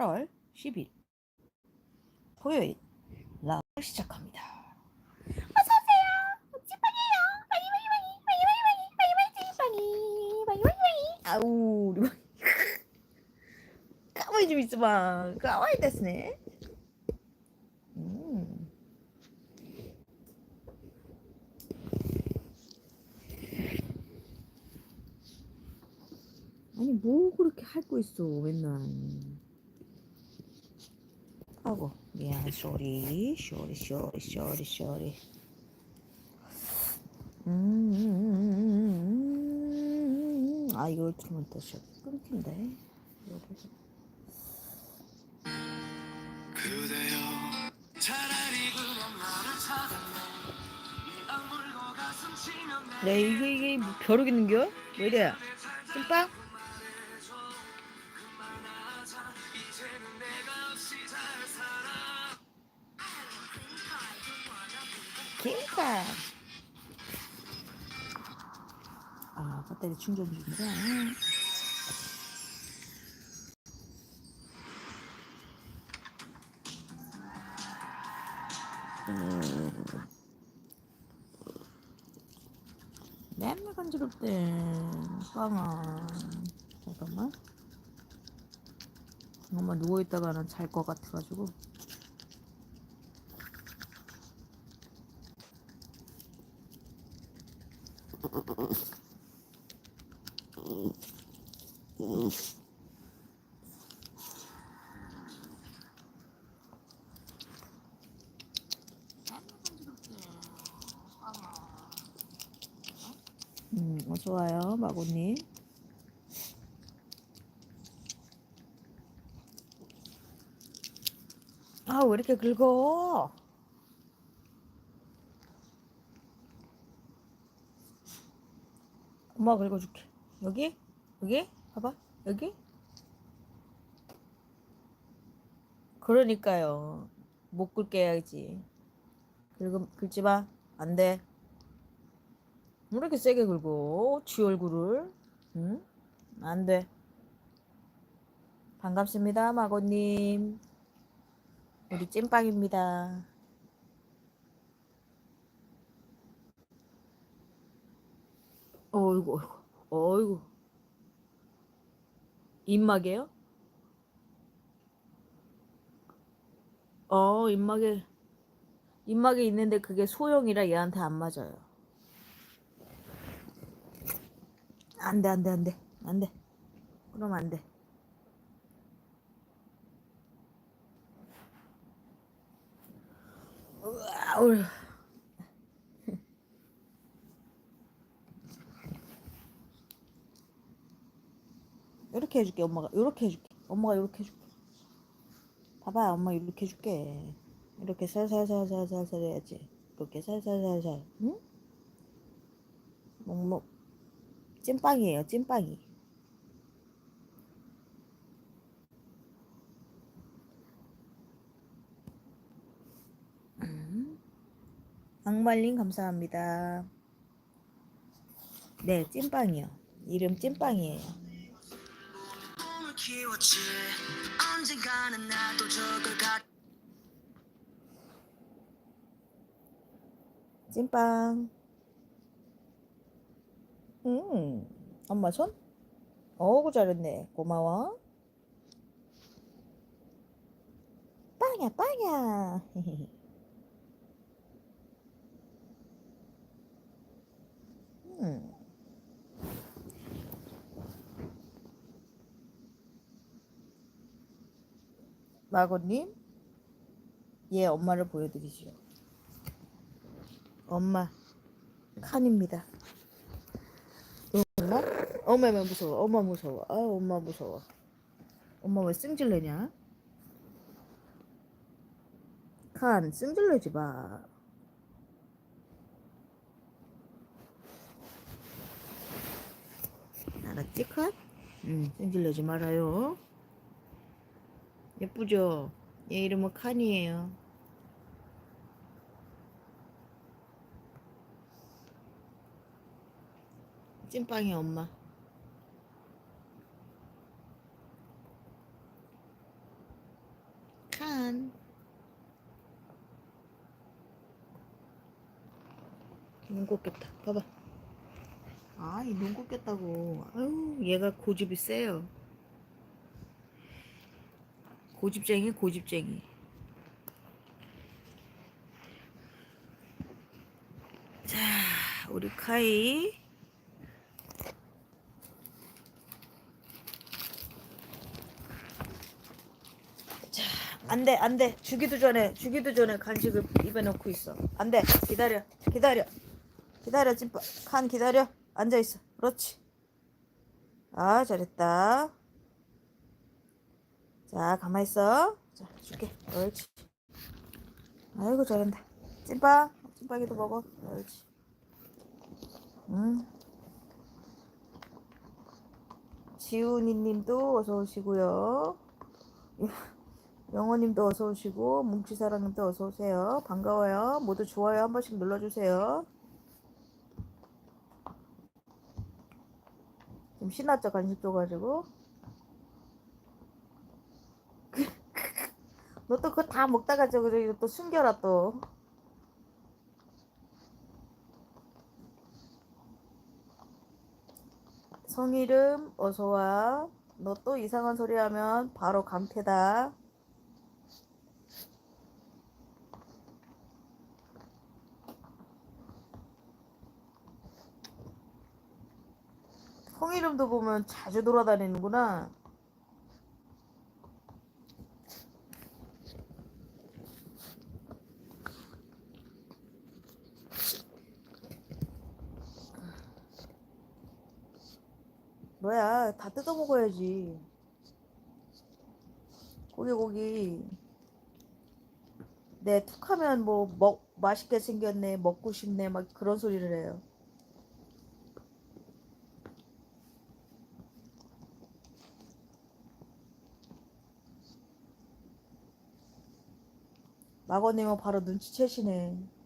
8월 10일 토요일 라이브 시작합니다. 어서 오세요. 찌빵이에요. 많이 많이 많이 많이 많이 많이 많이 찌빵이 많이 많이 많이 아우 우리 막 가만히 좀 있어봐. 가만히 됐네. 음. 아니 뭐 그렇게 할거 있어 맨날 아고 미안 쏘리 쏘리 쏘리 쏘리 쏘리 음, 아 이걸 들으면 또좀 끊긴데 여기서. 그대여 차라리 그냥 나를 찾았네 네 이게 이게 뭐 벼룩 있는겨? 왜 이래 찐빵? 아 배터리 충전 중이다 음. 맨날 간지럽대. 빵아 잠깐만. 엄마 누워있다가는 잘 것 같아가지고 음, 어서 와요, 마고님. 아, 왜 이렇게 긁어? 엄마가 긁어줄게. 여기? 여기? 봐봐. 여기? 그러니까요. 못 긁게 해야지. 긁음, 긁지 마. 안 돼. 왜 이렇게 세게 긁어? 쥐 얼굴을. 응? 안 돼. 반갑습니다, 마고님. 우리 찐빵입니다. 어이구, 어이구, 어이구. 입막이에요? 어, 입막에, 입막에 있는데 그게 소형이라 얘한테 안 맞아요. 안 돼, 안 돼, 안 돼. 안 돼. 그럼 안 돼. 우와, 어휴. 해줄게, 엄마가. 이렇게 해줄게. 엄마가 이렇게 해줄게. 봐봐, 엄마 이렇게 해줄게. 이렇게 살살살살살살 해야지. 이렇게 살살살살. 응? 먹먹. 찐빵이에요, 찐빵이. 음. 악말님 감사합니다. 네, 찐빵이요. 이름 찐빵이에요. 키웠지 언젠가는 나도 저걸 갖 찐빵. 음, 엄마 손? 어구, 잘했네. 고마워. 빵야, 빵야. 음. 마고님, 얘 엄마를 보여드리죠. 엄마, 칸입니다. 엄마? 엄마 왜 무서워? 엄마 무서워. 아, 엄마 무서워. 엄마 왜 승질내냐? 칸, 승질내지 마. 알았지, 칸? 응, 승질내지 말아요. 예쁘죠? 얘 이름은 칸이에요. 찐빵이 엄마. 칸. 눈 꽂겠다. 봐봐. 아, 이눈 꽂겠다고. 아유, 얘가 고집이 세요. 고집쟁이, 고집쟁이. 자, 우리 카이. 자, 안 돼, 안 돼. 주기도 전에, 주기도 전에 간식을 입에 넣고 있어. 안 돼. 기다려, 기다려. 기다려, 찐빠. 칸 기다려. 앉아있어. 그렇지. 아, 잘했다. 자, 가만 있어. 자, 줄게. 옳지. 아이고, 잘한다. 찐빵. 찐빵이도 먹어. 옳지. 응. 지훈이 님도 어서 오시고요. 영호 님도 어서 오시고, 뭉치사랑 님도 어서 오세요. 반가워요. 모두 좋아요 한 번씩 눌러주세요. 좀 신났죠, 간식 줘가지고. 너 또 그거 다 먹다가 저거 저기 또 숨겨라 또. 성이름 어서와. 너 또 이상한 소리 하면 바로 강퇴다. 성이름도 보면 자주 돌아다니는구나. 뭐야, 다 뜯어 먹어야지. 고기, 고기. 네, 툭 하면 뭐, 먹, 맛있게 생겼네, 먹고 싶네, 막 그런 소리를 해요. 마거님은 바로 눈치채시네.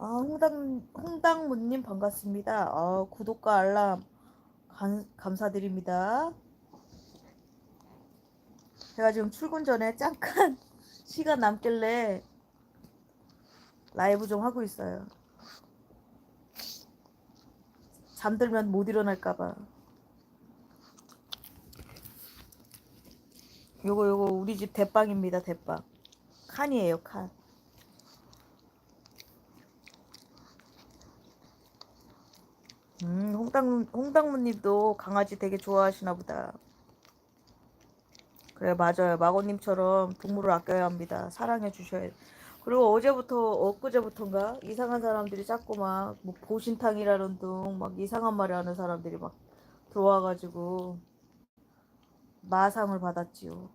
아, 홍당, 홍당무님 반갑습니다. 아, 구독과 알람 감, 감사드립니다. 제가 지금 출근 전에 잠깐 시간 남길래 라이브 좀 하고 있어요. 잠들면 못 일어날까봐. 요거 요거 우리 집 대빵입니다 대빵. 칸이에요 칸. 음 홍당 홍당무님도 강아지 되게 좋아하시나 보다. 그래 맞아요. 마고님처럼 동물을 아껴야 합니다. 사랑해 주셔야 돼 그리고 어제부터 엊그제부터인가? 이상한 사람들이 자꾸 막 뭐 보신탕이라는 둥 막 이상한 말을 하는 사람들이 막 들어와가지고 마상을 받았지요.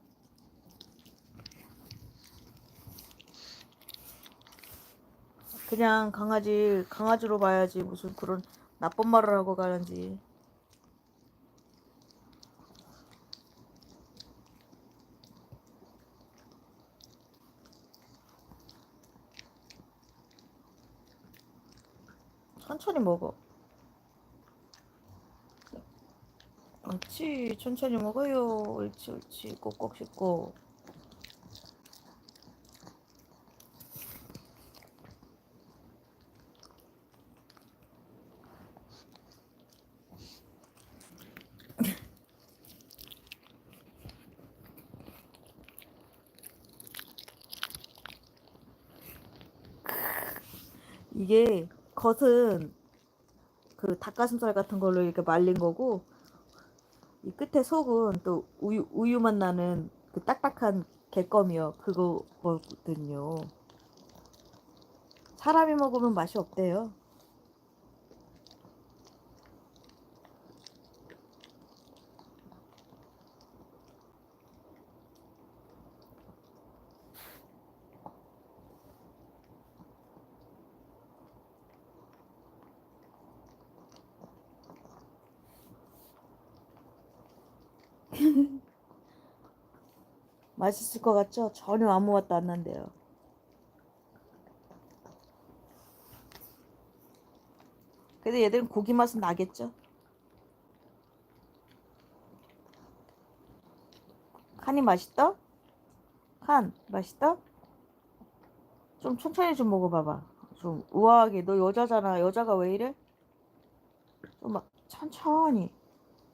그냥 강아지 강아지로 봐야지 무슨 그런 나쁜 말을 하고 가는지 천천히 먹어. 옳지, 천천히 먹어요. 옳지, 옳지. 꼭꼭 씹고. 이게 겉은 그 닭가슴살 같은 걸로 이렇게 말린 거고 이 끝에 속은 또 우유 우유 맛 나는 그 딱딱한 개껌이요 그거거든요. 사람이 먹으면 맛이 없대요. 맛있을 것 같죠? 전혀 아무 맛도 안 난대요. 근데 얘들은 고기 맛은 나겠죠? 칸이 맛있다? 칸 맛있다? 좀 천천히 좀 먹어봐봐. 좀 우아하게 너 여자잖아. 여자가 왜 이래? 좀 막 천천히.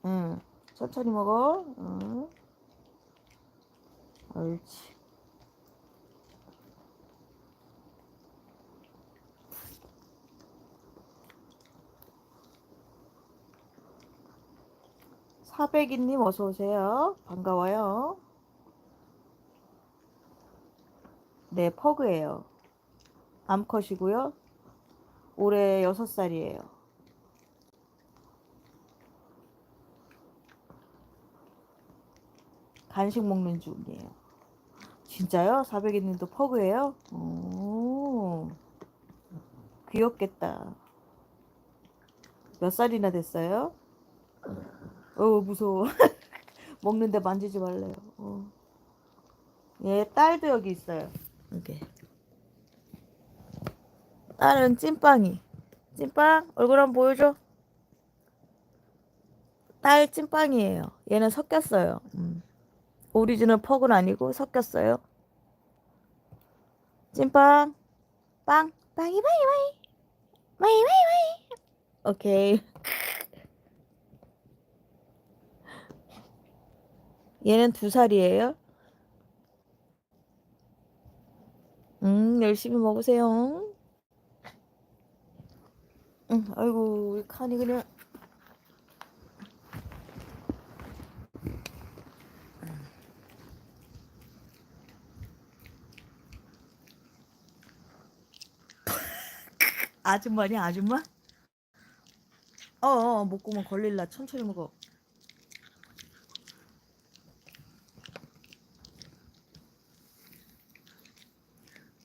응. 천천히 먹어. 응. 옳지. 사백이님 어서 오세요. 반가워요. 네, 퍼그예요. 암컷이고요. 올해 6살이에요. 간식 먹는 중이에요. 진짜요? 400이님도 퍼그예요? 오, 귀엽겠다. 몇 살이나 됐어요? 어, 무서워. 먹는데 만지지 말래요. 어. 얘 딸도 여기 있어요. 이게. 딸은 찐빵이. 찐빵 얼굴 한번 보여줘. 딸 찐빵이에요. 얘는 섞였어요. 음. 오리지널 퍽은 아니고 섞였어요. 찐빵, 빵, 빵이 바이 바이, 바이 바이 바이. 오케이. 얘는 두 살이에요. 음, 열심히 먹으세요. 응, 아이고, 우리 칸이 그냥. 아줌마니 아줌마? 어, 어 목구멍 걸릴라 천천히 먹어.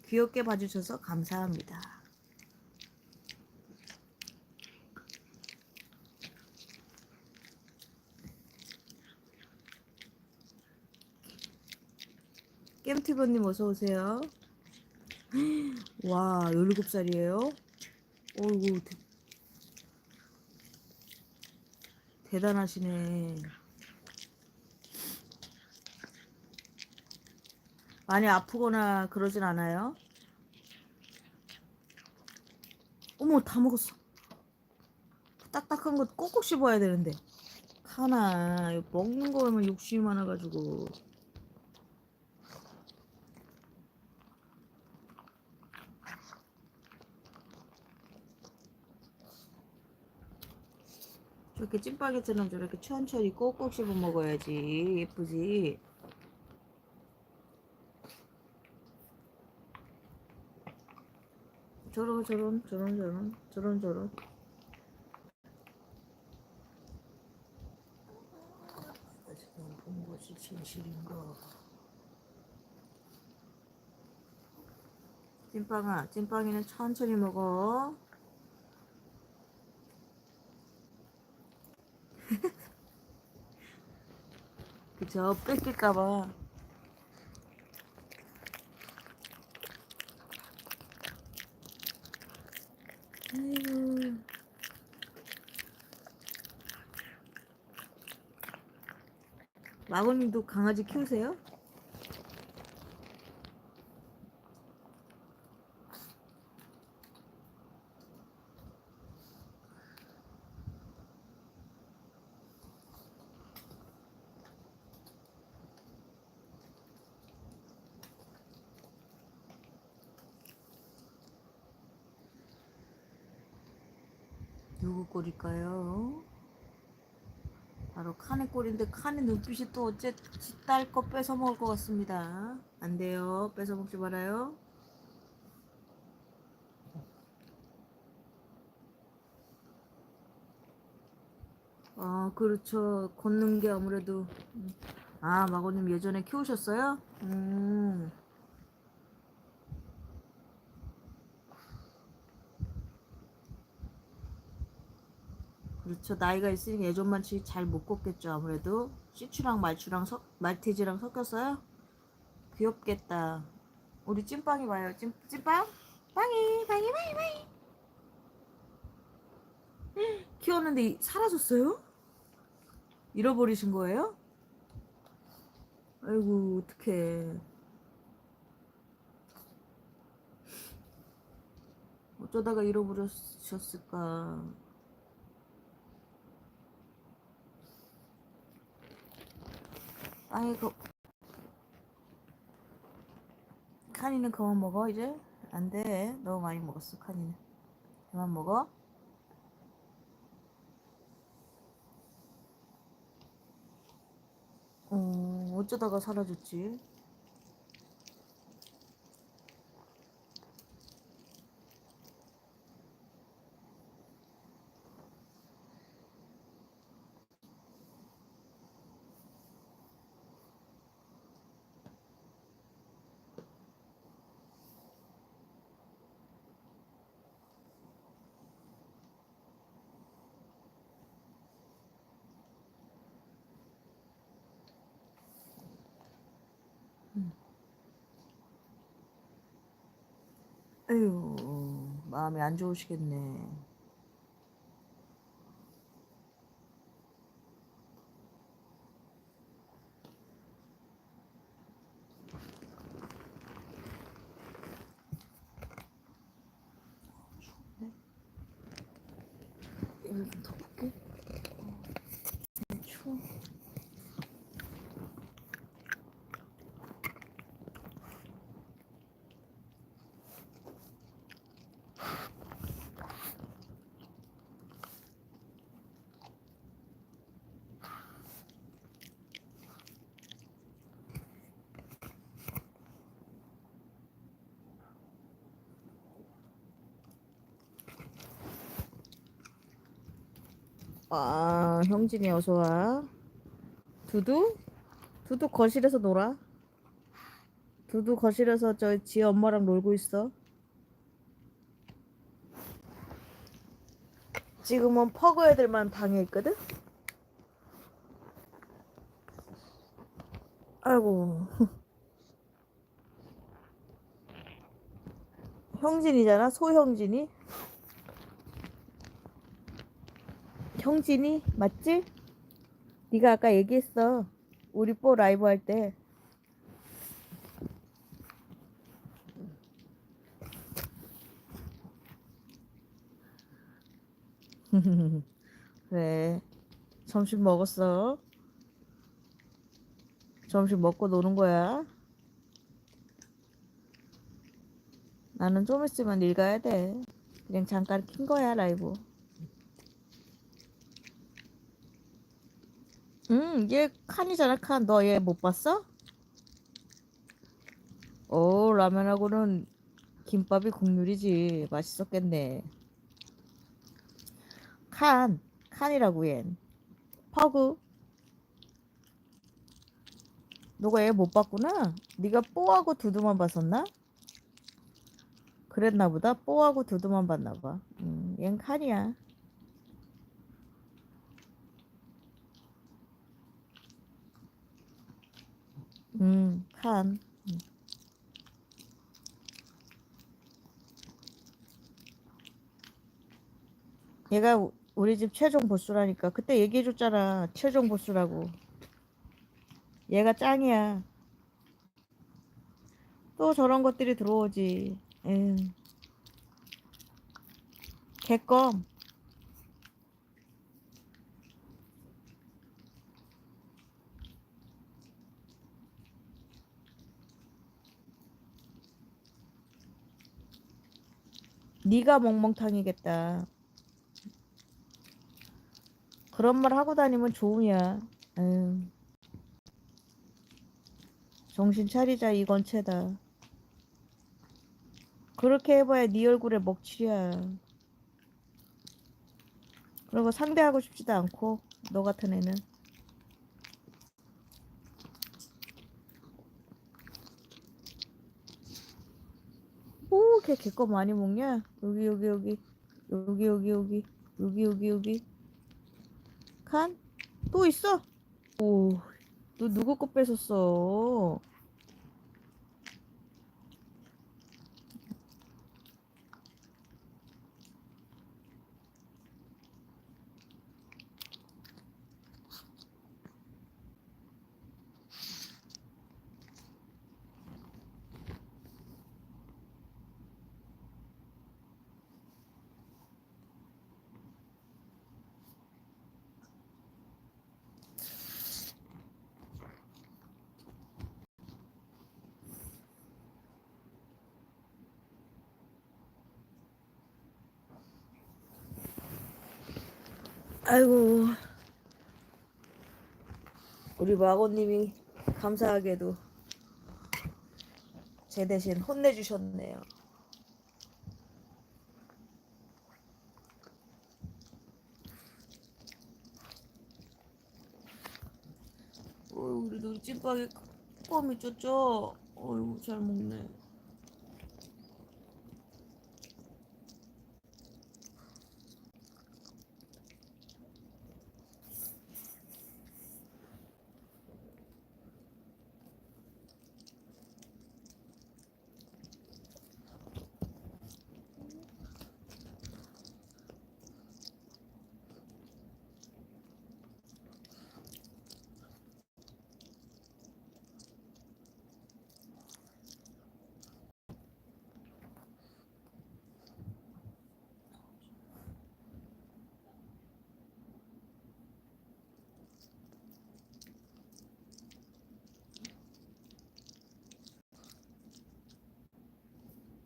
귀엽게 봐주셔서 감사합니다. 겜티버님 어서 오세요. 와, 17살이에요? 어이구, 대, 대단하시네. 많이 아프거나 그러진 않아요? 어머, 다 먹었어. 딱딱한 거 꼭꼭 씹어야 되는데. 하나, 먹는 거면 욕심이 많아가지고. 저렇게 찐빵이처럼 저렇게 천천히 꼭꼭 씹어 먹어야지. 예쁘지? 저런 저런 저런 저런 저런 저런. 지금 본 것이 진실인가 찐빵아 찐빵이는 천천히 먹어 그죠? 뺏길까봐. 아이고. 마고님도 강아지 키우세요? 누구 꼴일까요? 바로 꼴인데 칸의 눈빛이 또 어째 지딸 거 뺏어 먹을 것 같습니다. 안 돼요. 뺏어 먹지 말아요. 아, 그렇죠. 걷는 게 아무래도. 음. 아, 마고님 예전에 키우셨어요? 음. 그렇죠. 나이가 있으니 예전만치 잘 못 걷겠죠. 아무래도 시추랑 말추랑 섞, 말티즈랑 섞였어요. 귀엽겠다. 우리 찐빵이 봐요. 찐, 찐빵? 빵이, 빵이, 빵이, 빵이. 키웠는데 이- 사라졌어요? 잃어버리신 거예요? 아이고, 어떡해. 어쩌다가 잃어버렸을까. 그, 칸이는 그만 먹어 이제? 안 돼. 너무 많이 먹었어 칸이는. 그만 먹어. 어 어쩌다가 사라졌지 에휴 마음이 안 좋으시겠네 아, 형진이 어서 와. 두두? 두두 거실에서 놀아. 두두 거실에서 저 지 엄마랑 놀고 있어. 지금은 퍼그 애들만 방에 있거든? 아이고. 형진이잖아, 소형진이. 형진이 맞지? 네가 아까 얘기했어. 우리 뽀 라이브 할 때. 그래. 점심 먹었어? 점심 먹고 노는 거야? 나는 좀 있으면 일 가야 돼. 그냥 잠깐 킨 거야, 라이브. 응, 얘 칸이잖아, 칸. 너 얘 못 봤어? 오, 라면하고는 김밥이 국룰이지. 맛있었겠네. 칸, 칸이라고 얜. 퍼그. 너가 얘 못 봤구나? 네가 뽀하고 두두만 봤었나? 그랬나 보다. 뽀하고 두두만 봤나 봐. 음, 얜 칸이야. 음, 칸. 음. 얘가 우- 우리 집 최종 보스라니까. 그때 얘기해줬잖아. 최종 보스라고. 얘가 짱이야. 또 저런 것들이 들어오지. 에휴. 개껌. 네가 멍멍탕이겠다. 그런 말 하고 다니면 좋으냐. 에휴. 정신 차리자 이건 채다. 그렇게 해봐야 네 얼굴에 먹칠이야. 그리고 상대하고 싶지도 않고 너 같은 애는. 오, 걔 개껌 많이 먹냐? 여기 여기 여기 여기 여기 여기 여기 여기 여기 칸? 또 있어? 오, 너 누구 거 뺏었어? 아이고 우리 마고님이 감사하게도 제 대신 혼내주셨네요. 어이 우리 찐빵이 껌이 쪘죠? 어이구 잘 먹네.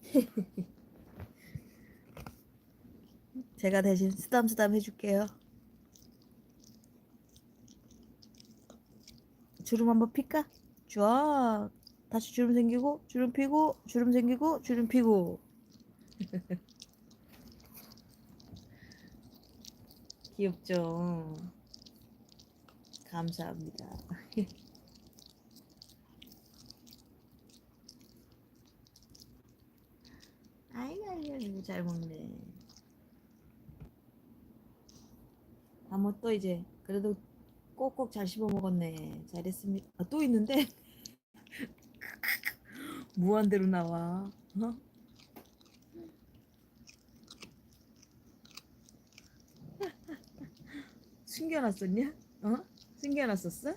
제가 대신 쓰담쓰담 해줄게요. 주름 한번 필까? 쫙. 다시 주름 생기고, 주름 피고, 주름 생기고, 주름 피고. 귀엽죠? 감사합니다. 아 아이고, 잘 먹네. 아뭐 또 이제 그래도 꼭꼭 잘 씹어 먹었네. 잘했습니다. 아, 또 있는데 무한대로 나와. 어? 숨겨놨었냐? 어? 숨겨놨었어?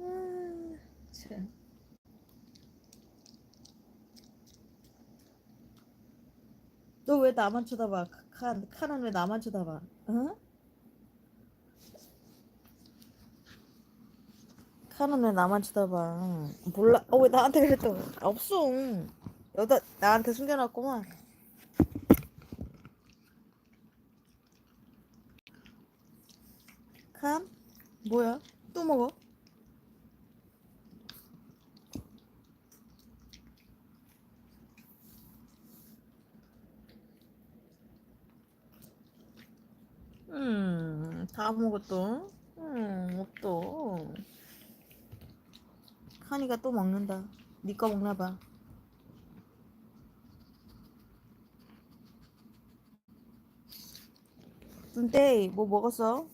아, 참. 너 왜 나만 쳐다봐? 칸, 칸은 왜 나만 쳐다봐? 어? 칸은 왜 나만 쳐다봐? 몰라. 어, 왜 나한테 그랬어? 없어. 여기다 나한테 숨겨놨구만. 칸? 뭐야? 또 먹어? 음, 다 먹었어. 음, 없어. 칸이가 또 먹는다. 니거 먹나 봐. 뚠떼이 뭐 먹었어?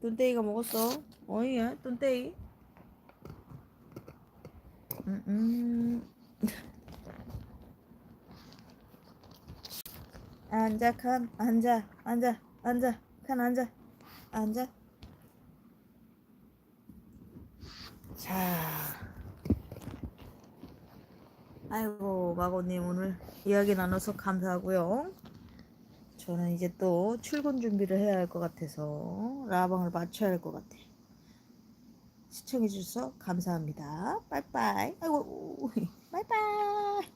뚠떼이가 먹었어? 어이야 뚠떼이 음, 음. 앉아 칸 앉아 앉아 앉아 칸 앉아. 앉아. 자. 아이고 마고님 오늘 이야기 나눠서 감사하고요. 저는 이제 또 출근 준비를 해야 할 것 같아서 라방을 맞춰야 할 것 같아. 시청해 주셔서 감사합니다. 빠이빠이. 아이고 빠이빠이